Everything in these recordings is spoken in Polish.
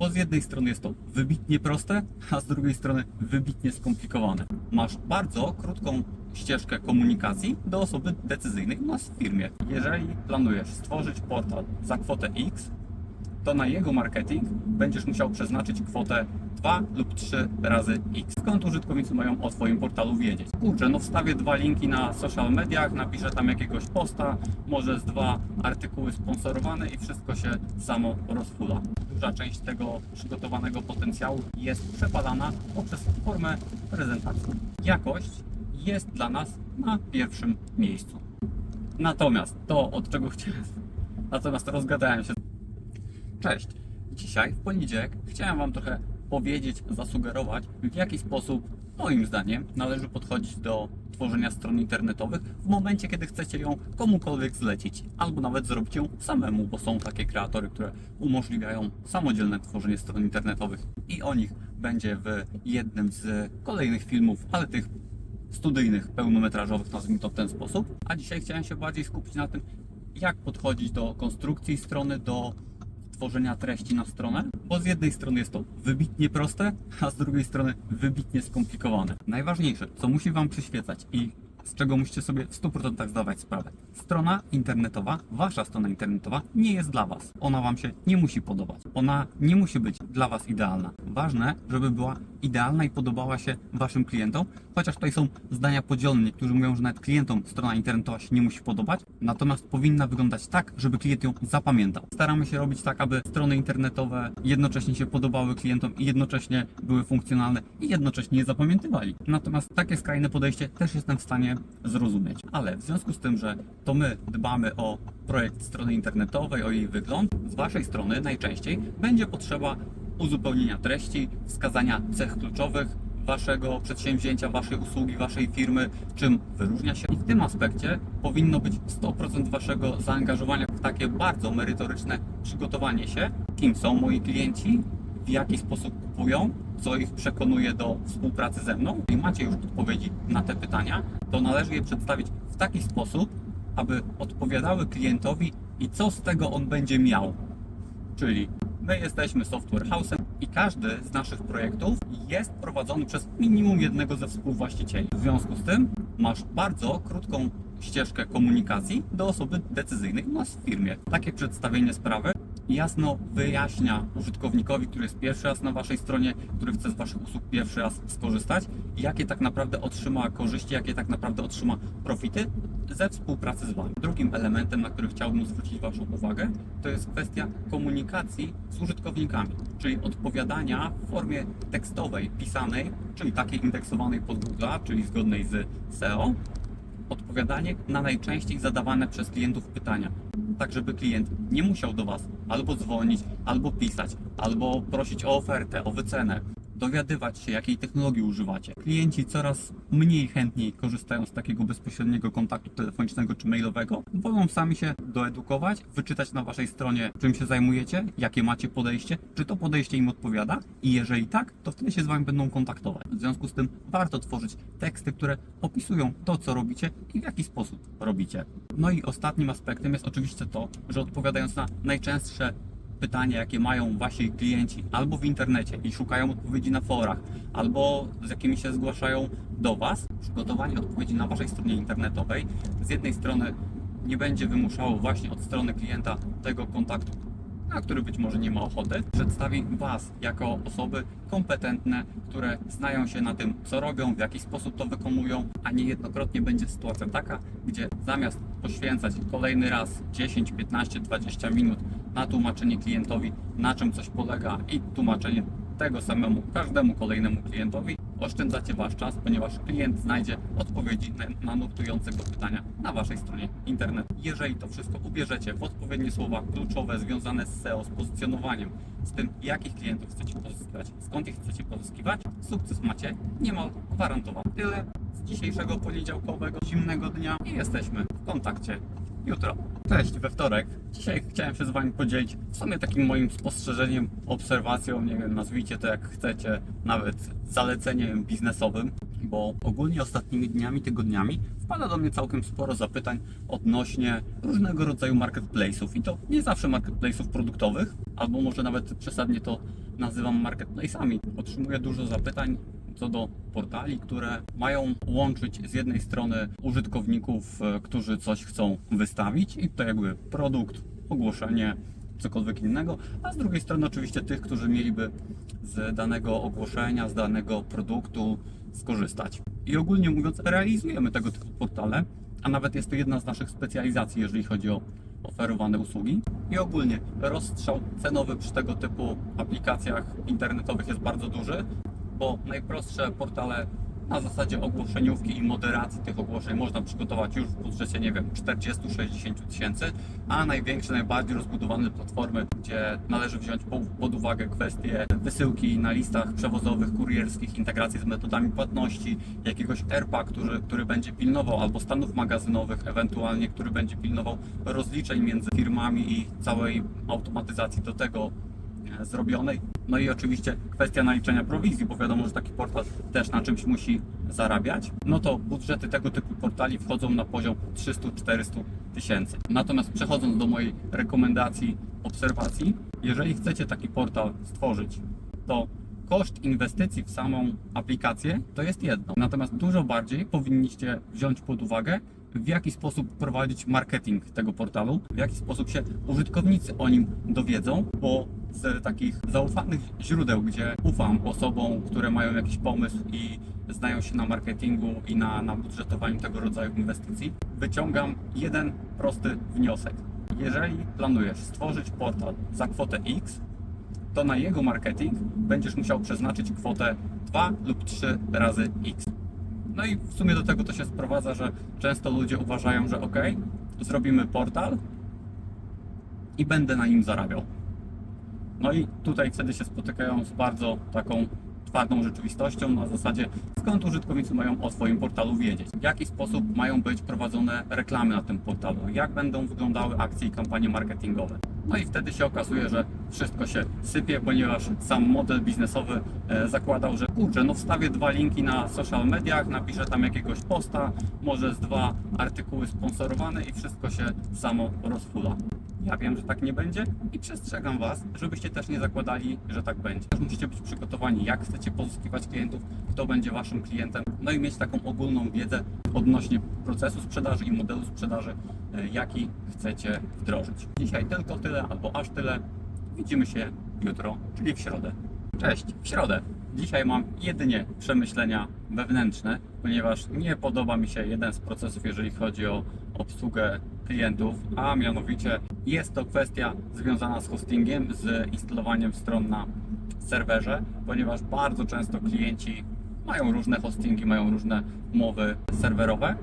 Bo z jednej strony jest to wybitnie proste, a z drugiej strony wybitnie skomplikowane. Masz bardzo krótką ścieżkę komunikacji do osoby decyzyjnej u nas w firmie. Jeżeli planujesz stworzyć portal za kwotę X, to na jego marketing będziesz musiał przeznaczyć kwotę 2 lub 3 razy X. Skąd użytkownicy mają o Twoim portalu wiedzieć? Kurczę, no wstawię dwa linki na social mediach, napiszę tam jakiegoś posta, może z dwa artykuły sponsorowane i wszystko się samo rozhula. Duża część tego przygotowanego potencjału jest przepalana poprzez formę prezentacji. Jakość jest dla nas na pierwszym miejscu. Natomiast to, od czego chciałem... Natomiast rozgadałem się Cześć! Dzisiaj w poniedziałek chciałem Wam trochę powiedzieć, zasugerować, w jaki sposób moim zdaniem należy podchodzić do tworzenia stron internetowych w momencie, kiedy chcecie ją komukolwiek zlecić, albo nawet zrobić ją samemu, bo są takie kreatory, które umożliwiają samodzielne tworzenie stron internetowych i o nich będzie w jednym z kolejnych filmów, ale tych studyjnych, pełnometrażowych, nazwijmy to w ten sposób. A dzisiaj chciałem się bardziej skupić na tym, jak podchodzić do konstrukcji strony, do tworzenia treści na stronę, bo z jednej strony jest to wybitnie proste, a z drugiej strony wybitnie skomplikowane. Najważniejsze, co musi Wam przyświecać i z czego musicie sobie w 100% zdawać sprawę. Strona internetowa, Wasza strona internetowa nie jest dla Was. Ona Wam się nie musi podobać. Ona nie musi być dla Was idealna. Ważne, żeby była idealna i podobała się Waszym klientom, chociaż tutaj są zdania podzielne. Niektórzy mówią, że nawet klientom strona internetowa się nie musi podobać, natomiast powinna wyglądać tak, żeby klient ją zapamiętał. Staramy się robić tak, aby strony internetowe jednocześnie się podobały klientom i jednocześnie były funkcjonalne i jednocześnie je zapamiętywali. Natomiast takie skrajne podejście też jestem w stanie zrozumieć. Ale w związku z tym, że to my dbamy o projekt strony internetowej, o jej wygląd, z Waszej strony najczęściej będzie potrzeba uzupełnienia treści, wskazania cech kluczowych, waszego przedsięwzięcia, waszej usługi, waszej firmy, czym wyróżnia się. I w tym aspekcie powinno być 100% waszego zaangażowania w takie bardzo merytoryczne przygotowanie się, kim są moi klienci, jaki sposób kupują, co ich przekonuje do współpracy ze mną. I macie już odpowiedzi na te pytania, to należy je przedstawić w taki sposób, aby odpowiadały klientowi i co z tego on będzie miał. Czyli my jesteśmy software house'em i każdy z naszych projektów jest prowadzony przez minimum jednego ze współwłaścicieli. W związku z tym masz bardzo krótką ścieżkę komunikacji do osoby decyzyjnej u nas w firmie. Takie przedstawienie sprawy jasno wyjaśnia użytkownikowi, który jest pierwszy raz na Waszej stronie, który chce z Waszych usług pierwszy raz skorzystać, jakie tak naprawdę otrzyma korzyści, jakie tak naprawdę otrzyma profity ze współpracy z Wami. Drugim elementem, na który chciałbym zwrócić Waszą uwagę, to jest kwestia komunikacji z użytkownikami, czyli odpowiadania w formie tekstowej, pisanej, czyli takiej indeksowanej pod Google, czyli zgodnej z SEO, odpowiadanie na najczęściej zadawane przez klientów pytania. Tak, żeby klient nie musiał do Was albo dzwonić, albo pisać, albo prosić o ofertę, o wycenę, dowiadywać się, jakiej technologii używacie. Klienci coraz mniej chętniej korzystają z takiego bezpośredniego kontaktu telefonicznego czy mailowego. Wolą sami się doedukować, wyczytać na Waszej stronie, czym się zajmujecie, jakie macie podejście, czy to podejście im odpowiada i jeżeli tak, to wtedy się z Wami będą kontaktować. W związku z tym warto tworzyć teksty, które opisują to, co robicie i w jaki sposób robicie. No i ostatnim aspektem jest oczywiście to, że odpowiadając na najczęstsze pytania, jakie mają wasi klienci albo w internecie i szukają odpowiedzi na forach, albo z jakimi się zgłaszają do Was, przygotowanie odpowiedzi na Waszej stronie internetowej z jednej strony nie będzie wymuszało właśnie od strony klienta tego kontaktu, na który być może nie ma ochoty, przedstawi Was jako osoby kompetentne, które znają się na tym, co robią, w jaki sposób to wykonują, a niejednokrotnie będzie sytuacja taka, gdzie zamiast poświęcać kolejny raz 10, 15, 20 minut na tłumaczenie klientowi, na czym coś polega i tłumaczenie tego samemu każdemu kolejnemu klientowi, oszczędzacie Wasz czas, ponieważ klient znajdzie odpowiedzi na, nurtujące go pytania na Waszej stronie internetu. Jeżeli to wszystko ubierzecie w odpowiednie słowa kluczowe związane z SEO, z pozycjonowaniem, z tym jakich klientów chcecie pozyskiwać, skąd ich chcecie pozyskiwać, sukces macie niemal gwarantowany. Tyle z dzisiejszego poniedziałkowego, zimnego dnia i jesteśmy w kontakcie jutro. Cześć, we wtorek. Dzisiaj chciałem się z Wami podzielić w sumie takim moim spostrzeżeniem, obserwacją, nie wiem, nazwijcie to jak chcecie, nawet zaleceniem biznesowym. bo ogólnie ostatnimi dniami, tygodniami wpada do mnie całkiem sporo zapytań odnośnie różnego rodzaju marketplace'ów i to nie zawsze marketplace'ów produktowych, albo może nawet przesadnie to nazywam marketplace'ami. Otrzymuję dużo zapytań co do portali, które mają łączyć z jednej strony użytkowników, e, którzy coś chcą wystawić i to jakby produkt, ogłoszenie, cokolwiek innego, a z drugiej strony oczywiście tych, którzy mieliby z danego ogłoszenia, z danego produktu skorzystać. I ogólnie mówiąc, realizujemy tego typu portale, a nawet jest to jedna z naszych specjalizacji, jeżeli chodzi o oferowane usługi. I ogólnie rozstrzał cenowy przy tego typu aplikacjach internetowych jest bardzo duży, bo najprostsze portale na zasadzie ogłoszeniówki i moderacji tych ogłoszeń można przygotować już w budżecie, nie wiem, 40-60 tysięcy, a największe, najbardziej rozbudowane platformy, gdzie należy wziąć po- pod uwagę kwestie wysyłki na listach przewozowych, kurierskich, integracji z metodami płatności, jakiegoś ERPA, który, który będzie pilnował, albo stanów magazynowych, ewentualnie, który będzie pilnował rozliczeń między firmami i całej automatyzacji do tego zrobionej. No i oczywiście kwestia naliczenia prowizji, bo wiadomo, że taki portal też na czymś musi zarabiać. No to budżety tego typu portali wchodzą na poziom 300-400 tysięcy. Natomiast przechodząc do mojej rekomendacji, obserwacji, jeżeli chcecie taki portal stworzyć, to koszt inwestycji w samą aplikację to jest jedno. Natomiast dużo bardziej powinniście wziąć pod uwagę, w jaki sposób prowadzić marketing tego portalu, w jaki sposób się użytkownicy o nim dowiedzą, bo z takich zaufanych źródeł, gdzie ufam osobom, które mają jakiś pomysł i znają się na marketingu i na, na budżetowaniu tego rodzaju inwestycji, wyciągam jeden prosty wniosek. Jeżeli planujesz stworzyć portal za kwotę X, to na jego marketing będziesz musiał przeznaczyć kwotę 2 lub 3 razy X. No i w sumie do tego to się sprowadza, że często ludzie uważają, że ok, zrobimy portal i będę na nim zarabiał. No i tutaj wtedy się spotykają z bardzo taką twardą rzeczywistością na zasadzie skąd użytkownicy mają o swoim portalu wiedzieć, w jaki sposób mają być prowadzone reklamy na tym portalu, jak będą wyglądały akcje i kampanie marketingowe. No i wtedy się okazuje, że wszystko się sypie, ponieważ sam model biznesowy e, zakładał, że kurczę, no wstawię dwa linki na social mediach, napiszę tam jakiegoś posta, może z dwa artykuły sponsorowane i wszystko się samo rozhula. Ja wiem, że tak nie będzie i przestrzegam Was, żebyście też nie zakładali, że tak będzie. Musicie być przygotowani, jak chcecie pozyskiwać klientów, kto będzie Waszym klientem, no i mieć taką ogólną wiedzę odnośnie procesu sprzedaży i modelu sprzedaży, e, jaki chcecie wdrożyć. Dzisiaj tylko tyle, albo aż tyle. Widzimy się jutro, czyli w środę. Cześć, w środę. Dzisiaj mam jedynie przemyślenia wewnętrzne, ponieważ nie podoba mi się jeden z procesów, jeżeli chodzi o obsługę klientów, a mianowicie jest to kwestia związana z hostingiem, z instalowaniem stron na serwerze, ponieważ bardzo często klienci mają różne hostingi, mają różne umowy serwerowe.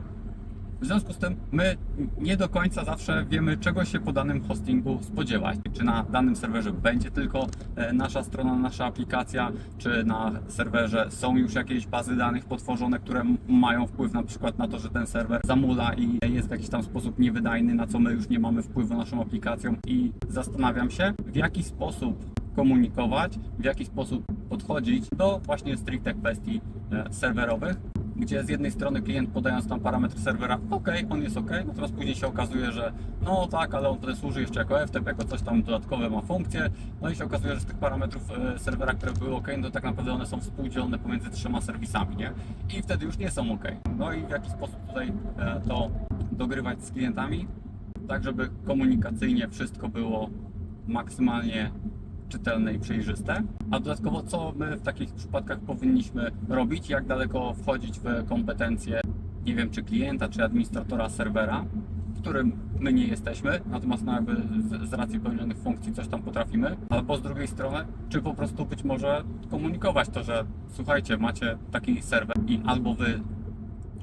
W związku z tym my nie do końca zawsze wiemy, czego się po danym hostingu spodziewać. Czy na danym serwerze będzie tylko e, nasza strona, nasza aplikacja, czy na serwerze są już jakieś bazy danych potworzone, które mają wpływ na przykład na to, że ten serwer zamula i jest w jakiś tam sposób niewydajny, na co my już nie mamy wpływu naszą aplikacją i zastanawiam się, w jaki sposób komunikować, w jaki sposób podchodzić do właśnie stricte kwestii e, serwerowych, gdzie z jednej strony klient podając tam parametr serwera, ok, on jest ok, natomiast później się okazuje, że no tak, ale on tutaj służy jeszcze jako FTP, jako coś tam dodatkowe ma funkcje, no i się okazuje, że z tych parametrów e, serwera, które były ok, no tak naprawdę one są współdzielone pomiędzy trzema serwisami, nie? I wtedy już nie są ok. No i w jaki sposób tutaj e, to dogrywać z klientami, tak żeby komunikacyjnie wszystko było maksymalnie czytelne i przejrzyste. A dodatkowo, co my w takich przypadkach powinniśmy robić, jak daleko wchodzić w kompetencje, nie wiem, czy klienta, czy administratora serwera, którym my nie jesteśmy, natomiast no jakby z, z racji pełnionych funkcji coś tam potrafimy, albo z drugiej strony, czy po prostu być może komunikować to, że słuchajcie, macie taki serwer i albo wy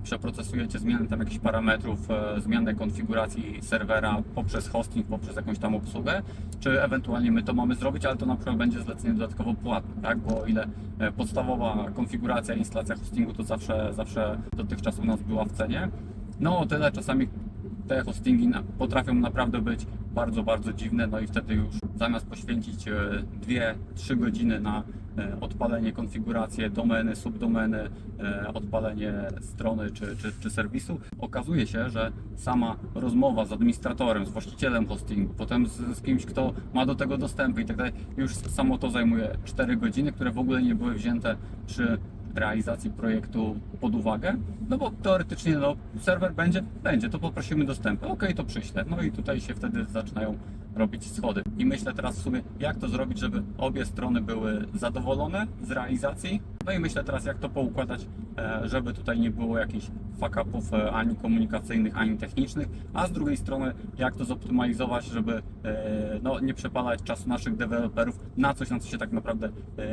przeprocesujecie zmianę tam jakichś parametrów, e, zmianę konfiguracji serwera poprzez hosting, poprzez jakąś tam obsługę, czy ewentualnie my to mamy zrobić, ale to na przykład będzie zlecenie dodatkowo płatne, tak? Bo o ile e, podstawowa konfiguracja, instalacja hostingu to zawsze, zawsze dotychczas u nas była w cenie, no o tyle czasami te hostingi potrafią naprawdę być bardzo, bardzo dziwne, no i wtedy już zamiast poświęcić 2-3 godziny na e, odpalenie, konfigurację domeny, subdomeny, e, odpalenie strony czy, czy, czy serwisu, okazuje się, że sama rozmowa z administratorem, z właścicielem hostingu, potem z, z kimś, kto ma do tego dostępy i tak dalej, już samo to zajmuje 4 godziny, które w ogóle nie były wzięte przy realizacji projektu pod uwagę, no bo teoretycznie no, serwer będzie, będzie, to poprosimy dostępy, ok, to przyślę, no i tutaj się wtedy zaczynają robić schody. I myślę teraz w sumie, jak to zrobić, żeby obie strony były zadowolone z realizacji, no i myślę teraz, jak to poukładać, e, żeby tutaj nie było jakichś fuck-upów e, ani komunikacyjnych, ani technicznych, a z drugiej strony, jak to zoptymalizować, żeby e, no, nie przepalać czasu naszych deweloperów na coś, na co się tak naprawdę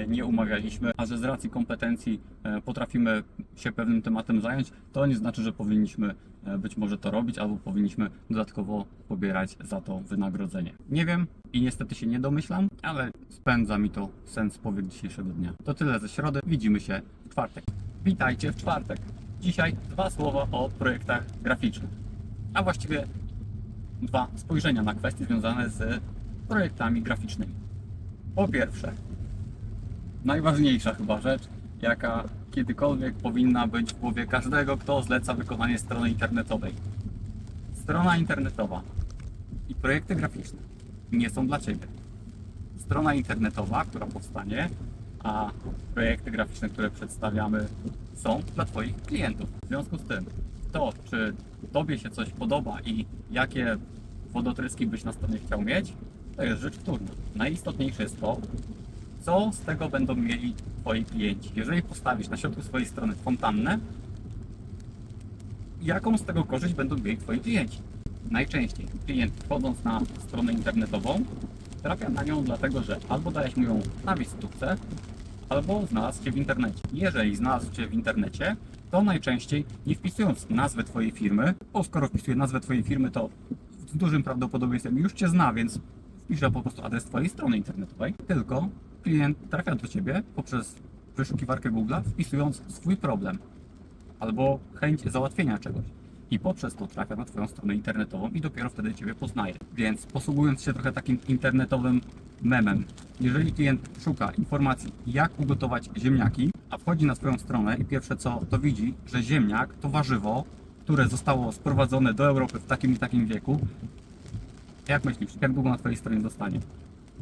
nie umawialiśmy, a że z racji kompetencji potrafimy się pewnym tematem zająć, to nie znaczy, że powinniśmy być może to robić, albo powinniśmy dodatkowo pobierać za to wynagrodzenie. Nie wiem i niestety się nie domyślam, ale spędza mi to sens powiek dzisiejszego dnia. To tyle ze środy, widzimy się w czwartek. Witajcie w czwartek. Dzisiaj dwa słowa o projektach graficznych, a właściwie dwa spojrzenia na kwestie związane z projektami graficznymi. Po pierwsze, najważniejsza chyba rzecz, jaka kiedykolwiek powinna być w głowie każdego, kto zleca wykonanie strony internetowej. Strona internetowa i projekty graficzne nie są dla Ciebie. Strona internetowa, która powstanie, a projekty graficzne, które przedstawiamy, są dla Twoich klientów. W związku z tym, to czy Tobie się coś podoba i jakie wodotryski byś na stronie chciał mieć, to jest rzecz wtórna. Najistotniejsze jest to, co z tego będą mieli Twoi klienci. Jeżeli postawisz na środku swojej strony fontannę, jaką z tego korzyść będą mieli Twoi klienci? Najczęściej klient wchodząc na stronę internetową trafia na nią dlatego, że albo dałeś mu ją na wizytówce, albo znalazł Cię w internecie. Jeżeli znalazł Cię w internecie, to najczęściej nie wpisując nazwę Twojej firmy, bo skoro wpisuje nazwę Twojej firmy, to z dużym prawdopodobieństwem już Cię zna, więc wpisze po prostu adres Twojej strony internetowej, tylko klient trafia do Ciebie poprzez wyszukiwarkę Google, wpisując swój problem albo chęć załatwienia czegoś. I poprzez to trafia na Twoją stronę internetową i dopiero wtedy Ciebie poznaje. Więc posługując się trochę takim internetowym memem, jeżeli klient szuka informacji, jak ugotować ziemniaki, a wchodzi na Twoją stronę i pierwsze co to widzi, że ziemniak to warzywo, które zostało sprowadzone do Europy w takim i takim wieku, jak myślisz, jak długo na Twojej stronie zostanie?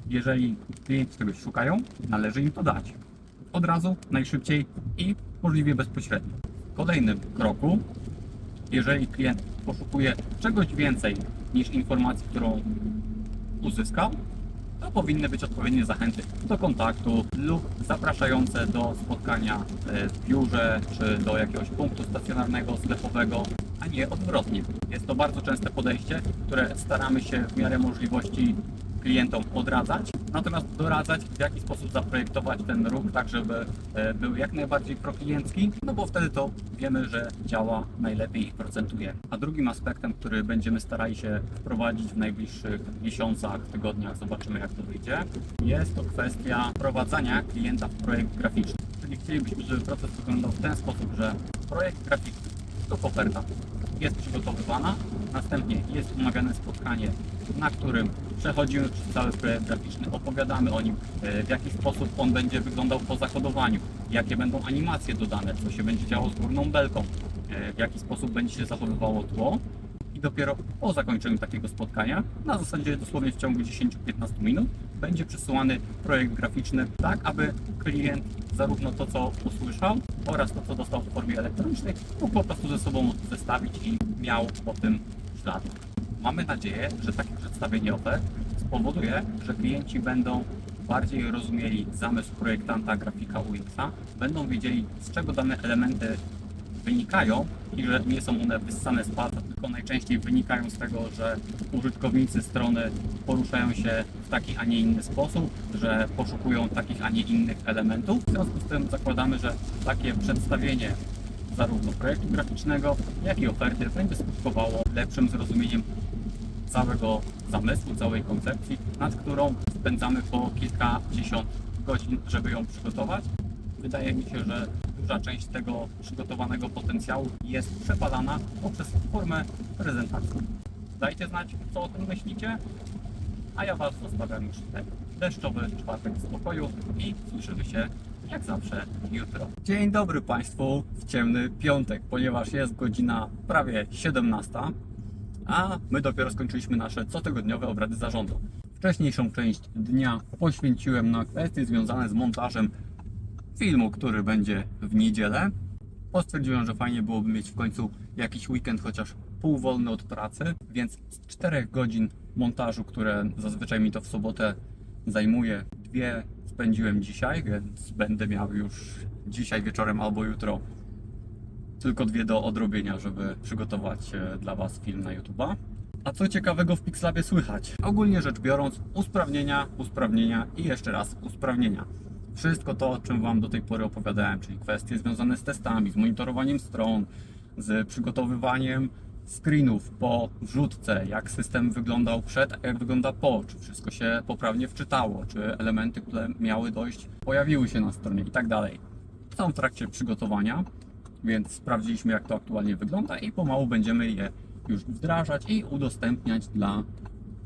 Jeżeli klienci czegoś szukają, należy im to dać. Od razu, najszybciej i możliwie bezpośrednio. W kolejnym kroku, jeżeli klient poszukuje czegoś więcej niż informacji, którą uzyskał, to powinny być odpowiednie zachęty do kontaktu lub zapraszające do spotkania w biurze czy do jakiegoś punktu stacjonarnego, sklepowego, a nie odwrotnie. Jest to bardzo częste podejście, które staramy się w miarę możliwości klientom odradzać, natomiast doradzać, w jaki sposób zaprojektować ten ruch, tak żeby e, był jak najbardziej prokliencki, no bo wtedy to wiemy, że działa najlepiej i procentuje. A drugim aspektem, który będziemy starali się wprowadzić w najbliższych miesiącach, tygodniach, zobaczymy jak to wyjdzie, jest to kwestia wprowadzania klienta w projekt graficzny. Czyli chcielibyśmy, żeby proces wyglądał w ten sposób, że projekt graficzny to koperta jest przygotowywana, następnie jest umawiane spotkanie, na którym przechodzimy przez cały projekt graficzny, opowiadamy o nim, e, w jaki sposób on będzie wyglądał po zakodowaniu, jakie będą animacje dodane, co się będzie działo z górną belką, e, w jaki sposób będzie się zachowywało tło. I dopiero po zakończeniu takiego spotkania, na zasadzie dosłownie w ciągu 10-15 minut, będzie przesyłany projekt graficzny tak, aby klient zarówno to, co usłyszał oraz to, co dostał w formie elektronicznej, mógł po prostu ze sobą zestawić i miał po tym ślad. Mamy nadzieję, że takie przedstawienie ofert spowoduje, że klienci będą bardziej rozumieli zamysł projektanta grafika UX-a, będą wiedzieli, z czego dane elementy wynikają i że nie są one wyssane z palca, tylko najczęściej wynikają z tego, że użytkownicy strony poruszają się w taki, a nie inny sposób, że poszukują takich, a nie innych elementów. W związku z tym zakładamy, że takie przedstawienie zarówno projektu graficznego, jak i oferty będzie skutkowało lepszym zrozumieniem całego zamysłu, całej koncepcji, nad którą spędzamy po kilkadziesiąt godzin, żeby ją przygotować. wydaje mi się, że duża część tego przygotowanego potencjału jest przepalana poprzez formę prezentacji. Dajcie znać, co o tym myślicie, a ja Was zostawiam już ten deszczowy czwartek w spokoju i słyszymy się jak zawsze jutro. Dzień dobry Państwu w ciemny piątek, ponieważ jest godzina prawie 17, a my dopiero skończyliśmy nasze cotygodniowe obrady zarządu. Wcześniejszą część dnia poświęciłem na kwestie związane z montażem filmu, który będzie w niedzielę. Postwierdziłem, że fajnie byłoby mieć w końcu jakiś weekend, chociaż półwolny od pracy, więc z 4 godzin montażu, które zazwyczaj mi to w sobotę zajmuje, dwie spędziłem dzisiaj, więc będę miał już dzisiaj wieczorem albo jutro tylko dwie do odrobienia, żeby przygotować e, dla Was film na YouTube'a. A co ciekawego w Pixlabie słychać? Ogólnie rzecz biorąc, usprawnienia, usprawnienia i jeszcze raz usprawnienia. Wszystko to, o czym Wam do tej pory opowiadałem, czyli kwestie związane z testami, z monitorowaniem stron, z przygotowywaniem screenów po wrzutce, jak system wyglądał przed, a jak wygląda po, czy wszystko się poprawnie wczytało, czy elementy, które miały dojść, pojawiły się na stronie i tak dalej. Są w trakcie przygotowania, więc sprawdziliśmy, jak to aktualnie wygląda i pomału będziemy je już wdrażać i udostępniać dla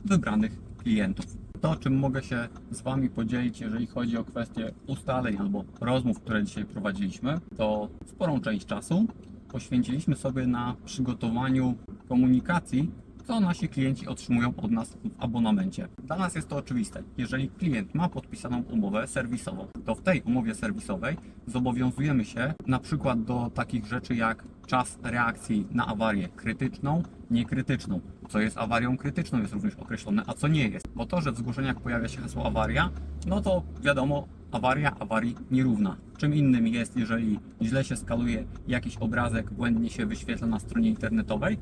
wybranych klientów. To, czym mogę się z Wami podzielić, jeżeli chodzi o kwestie ustaleń albo rozmów, które dzisiaj prowadziliśmy, to sporą część czasu poświęciliśmy sobie na przygotowaniu komunikacji, co nasi klienci otrzymują od nas w abonamencie. Dla nas jest to oczywiste. Jeżeli klient ma podpisaną umowę serwisową, to w tej umowie serwisowej zobowiązujemy się na przykład do takich rzeczy jak czas reakcji na awarię krytyczną, niekrytyczną. Co jest awarią krytyczną jest również określone, a co nie jest. Bo to, że w zgłoszeniach pojawia się hasło awaria, no to wiadomo, awaria awarii nierówna. Czym innym jest, jeżeli źle się skaluje jakiś obrazek, błędnie się wyświetla na stronie internetowej,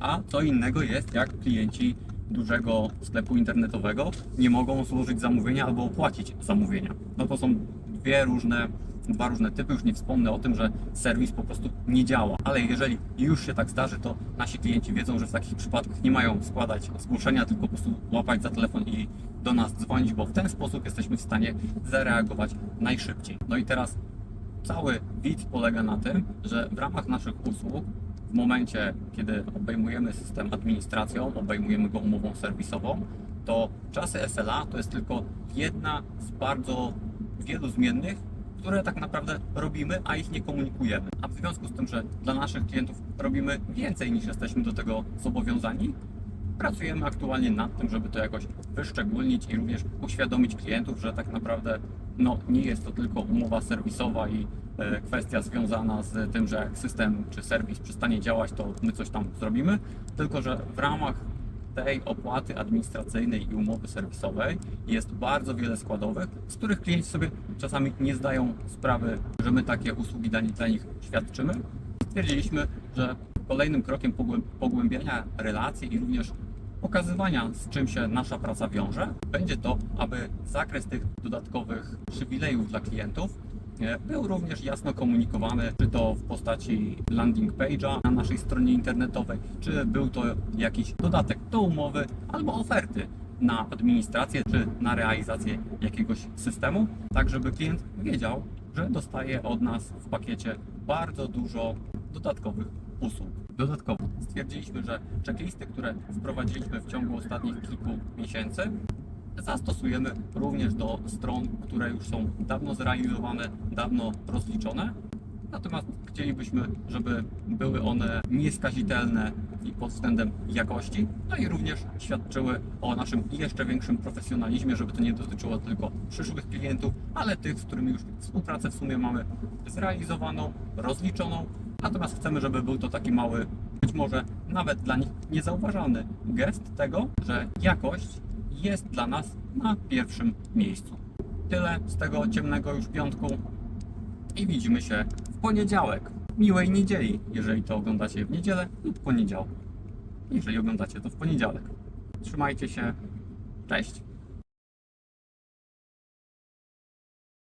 a co innego jest, jak klienci dużego sklepu internetowego nie mogą złożyć zamówienia albo opłacić zamówienia. No to są dwie różne, dwa różne typy. Już nie wspomnę o tym, że serwis po prostu nie działa. Ale jeżeli już się tak zdarzy, to nasi klienci wiedzą, że w takich przypadkach nie mają składać zgłoszenia, tylko po prostu łapać za telefon i do nas dzwonić, bo w ten sposób jesteśmy w stanie zareagować najszybciej. No i teraz cały widz polega na tym, że w ramach naszych usług w momencie, kiedy obejmujemy system administracją, obejmujemy go umową serwisową, to czasy SLA to jest tylko jedna z bardzo wielu zmiennych, które tak naprawdę robimy, a ich nie komunikujemy. A w związku z tym, że dla naszych klientów robimy więcej niż jesteśmy do tego zobowiązani, pracujemy aktualnie nad tym, żeby to jakoś wyszczególnić i również uświadomić klientów, że tak naprawdę no, nie jest to tylko umowa serwisowa i e, kwestia związana z tym, że jak system czy serwis przestanie działać, to my coś tam zrobimy, tylko że w ramach tej opłaty administracyjnej i umowy serwisowej jest bardzo wiele składowych, z których klienci sobie czasami nie zdają sprawy, że my takie usługi dla nich- świadczymy. Stwierdziliśmy, że kolejnym krokiem pogłę- pogłębiania relacji i również pokazywania, z czym się nasza praca wiąże, będzie to, aby zakres tych dodatkowych przywilejów dla klientów był również jasno komunikowany, czy to w postaci landing page'a na naszej stronie internetowej, czy był to jakiś dodatek do umowy albo oferty na administrację, czy na realizację jakiegoś systemu, tak żeby klient wiedział, że dostaje od nas w pakiecie bardzo dużo dodatkowych usług. Dodatkowo stwierdziliśmy, że checklisty, które wprowadziliśmy w ciągu ostatnich kilku miesięcy, zastosujemy również do stron, które już są dawno zrealizowane, dawno rozliczone. Natomiast chcielibyśmy, żeby były one nieskazitelne i pod względem jakości, no i również świadczyły o naszym jeszcze większym profesjonalizmie, żeby to nie dotyczyło tylko przyszłych klientów, ale tych, z którymi już współpracę w sumie mamy zrealizowaną, rozliczoną. Natomiast chcemy, żeby był to taki mały, być może nawet dla nich niezauważalny gest tego, że jakość jest dla nas na pierwszym miejscu. Tyle z tego ciemnego już piątku i widzimy się w poniedziałek. Miłej niedzieli, jeżeli to oglądacie w niedzielę lub poniedziałek. Jeżeli oglądacie to w poniedziałek. Trzymajcie się. Cześć.